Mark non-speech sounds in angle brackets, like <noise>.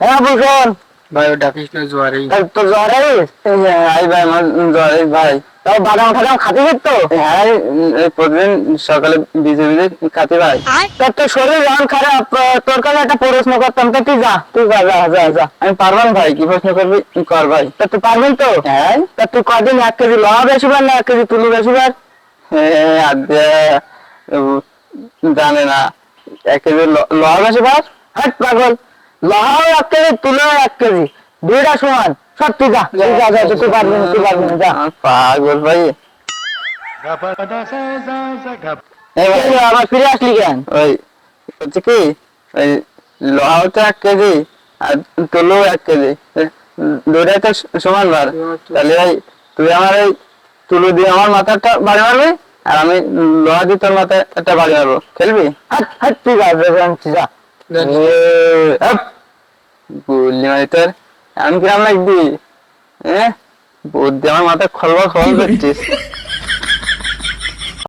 হ্যাঁ ভূষণ ভাই ও ডাকিস না জোয়ারেই এই? তো আইস আই ভাই আমার জ্বর ভাই। তাও বাদাম ফাদাম খাতে তো? হ্যাঁ প্রতিদিন সকালে ভিজে ভিজে খাতে ভাই। তোর তো শরীর যখন খারাপ তোর কাছে একটা প্রশ্ন করতাম তো তুই যা। তুই যা যা যা যা। আমি পারবাম ভাই কি প্রশ্ন করবি? কর ভাই। তা তুই পারবেন তো? হ্যাঁ। তা তুই কদিন এক কেজি লোহা বেশি বার না এক কেজি তুলু বেশি বার? হ্যাঁ, জানে না এক কেজি ল- লোহা বেশি ভাই হাট পাগল। লোহাও এক কেজি তুলাও এক কেজি। দুইটা সমান। সব তুই যা তুই যা যা তুই পারবি না তুই পারবি না যা। পাগল ভাই। আবার ফিরে আসলি কেন? ওই হচ্ছে কি ওই লোহা হচ্ছে এক কেজি আর তুলো এক কেজি। দুটাই তো সমান বার। তাহলে ভাই তুই আমার এই তুলো দিয়ে আমার মাথাটা বাড়ি মারবি আর আমি লোহা দিয়ে তোর মাথায় একটা বাড়ি মারবো। খেলবি? তুই যা যা, যা, তুই যা বললি মানে তোর এমন কিরাম লাগবি হ্যাঁ বুদ্ধি আমার মাথায় খলবা <laughs> খবর করছিস।